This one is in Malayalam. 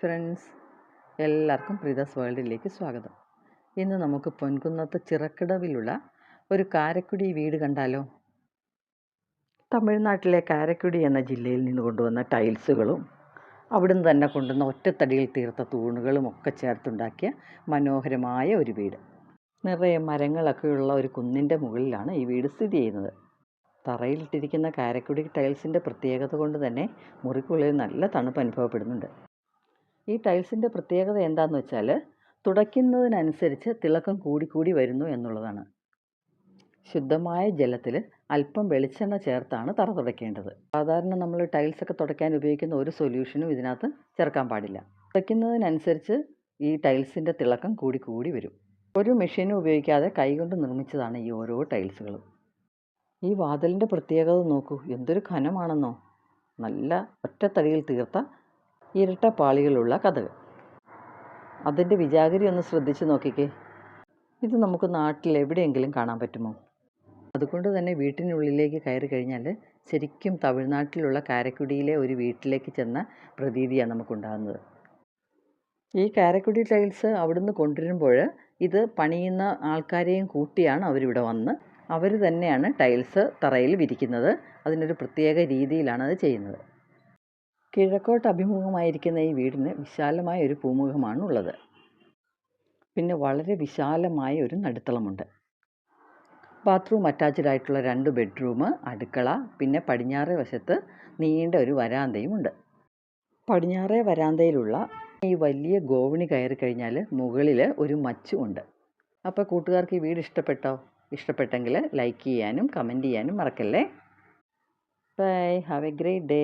ഫ്രണ്ട്സ് എല്ലാവർക്കും പ്രീതാസ് വേൾഡിലേക്ക് സ്വാഗതം. ഇന്ന് നമുക്ക് പൊൻകുന്നത്ത് ചിറക്കിടവിലുള്ള ഒരു കാരക്കുടി വീട് കണ്ടാലോ? തമിഴ്നാട്ടിലെ കാരക്കുടി എന്ന ജില്ലയിൽ നിന്ന് കൊണ്ടുവന്ന ടൈൽസുകളും അവിടുന്ന് തന്നെ കൊണ്ടുവന്ന ഒറ്റത്തടിയിൽ തീർത്ത തൂണുകളും ഒക്കെ ചേർത്തുണ്ടാക്കിയ മനോഹരമായ ഒരു വീട്. നിറയെ മരങ്ങളൊക്കെയുള്ള ഒരു കുന്നിന്റെ മുകളിലാണ് ഈ വീട് സ്ഥിതി ചെയ്യുന്നത്. തറയിലിട്ടിരിക്കുന്ന കാരക്കുടി ടൈൽസിന്റെ പ്രത്യേകത കൊണ്ട് തന്നെ മുറിക്കുള്ളിൽ നല്ല തണുപ്പ് അനുഭവപ്പെടുന്നുണ്ട്. ഈ ടൈൽസിന്റെ പ്രത്യേകത എന്താണെന്ന് വെച്ചാൽ തുടയ്ക്കുന്നതിനനുസരിച്ച് തിളക്കം കൂടിക്കൂടി വരുന്നു എന്നുള്ളതാണ്. ശുദ്ധമായ ജലത്തിൽ അല്പം വെളിച്ചെണ്ണ ചേർത്താണ് തറ തുടയ്ക്കേണ്ടത്. സാധാരണ നമ്മൾ ടൈൽസൊക്കെ തുടയ്ക്കാൻ ഉപയോഗിക്കുന്ന ഒരു സൊല്യൂഷനും ഇതിനകത്ത് ചേർക്കാൻ പാടില്ല. തുടയ്ക്കുന്നതിനനുസരിച്ച് ഈ ടൈൽസിന്റെ തിളക്കം കൂടിക്കൂടി കൂടി വരും. ഒരു മെഷീനും ഉപയോഗിക്കാതെ കൈകൊണ്ട് നിർമ്മിച്ചതാണ് ഈ ഓരോ ടൈൽസുകളും. ഈ വാതിലിന്റെ പ്രത്യേകത നോക്കൂ എന്തൊരു ഘനമാണെന്നോ. നല്ല ഒറ്റത്തടിയിൽ തീർത്ത ഇരട്ട പാളികളുള്ള കഥകൾ. അതിന്റെ വിജാഗിരി ഒന്ന് ശ്രദ്ധിച്ച് നോക്കിക്കേ. ഇത് നമുക്ക് നാട്ടിൽ എവിടെയെങ്കിലും കാണാൻ പറ്റുമോ? അതുകൊണ്ട് തന്നെ വീട്ടിനുള്ളിലേക്ക് കയറി കഴിഞ്ഞാൽ ശരിക്കും തമിഴ്നാട്ടിലുള്ള കാരക്കുടിയിലെ ഒരു വീട്ടിലേക്ക് ചെന്ന പ്രതീതിയാണ് നമുക്കുണ്ടാകുന്നത്. ഈ കാരക്കുടി ടൈൽസ് അവിടുന്ന് കൊണ്ടുവരുമ്പോൾ ഇത് പണിയുന്ന ആൾക്കാരെയും കൂട്ടിയാണ് അവരിവിടെ വന്ന് അവർ തന്നെയാണ് ടൈൽസ് തറയിൽ വിരിക്കുന്നത്. അതിനൊരു പ്രത്യേക രീതിയിലാണ് അത് ചെയ്യുന്നത്. കിഴക്കോട്ട് അഭിമുഖമായിരിക്കുന്ന ഈ വീടിന് വിശാലമായ ഒരു പൂമുഖമാണ് ഉള്ളത് പിന്നെ വളരെ വിശാലമായ ഒരു നടുത്തളമുണ്ട്. ബാത്റൂം അറ്റാച്ച്ഡ് ആയിട്ടുള്ള രണ്ട് ബെഡ്റൂം അടുക്കള പിന്നെ പടിഞ്ഞാറേ വശത്ത് നീണ്ട ഒരു വരാന്തയും ഉണ്ട്. പടിഞ്ഞാറേ വരാന്തയിലുള്ള ഈ വലിയ ഗോവണി കയറി കഴിഞ്ഞാൽ മുകളിൽ ഒരു മച്ചുമുണ്ട് അപ്പോൾ കൂട്ടുകാർക്ക് ഈ വീട് ഇഷ്ടപ്പെട്ടോ? ഇഷ്ടപ്പെട്ടെങ്കിൽ ലൈക്ക് ചെയ്യാനും കമന്റ് ചെയ്യാനും മറക്കല്ലേ? Bye. Have a great day.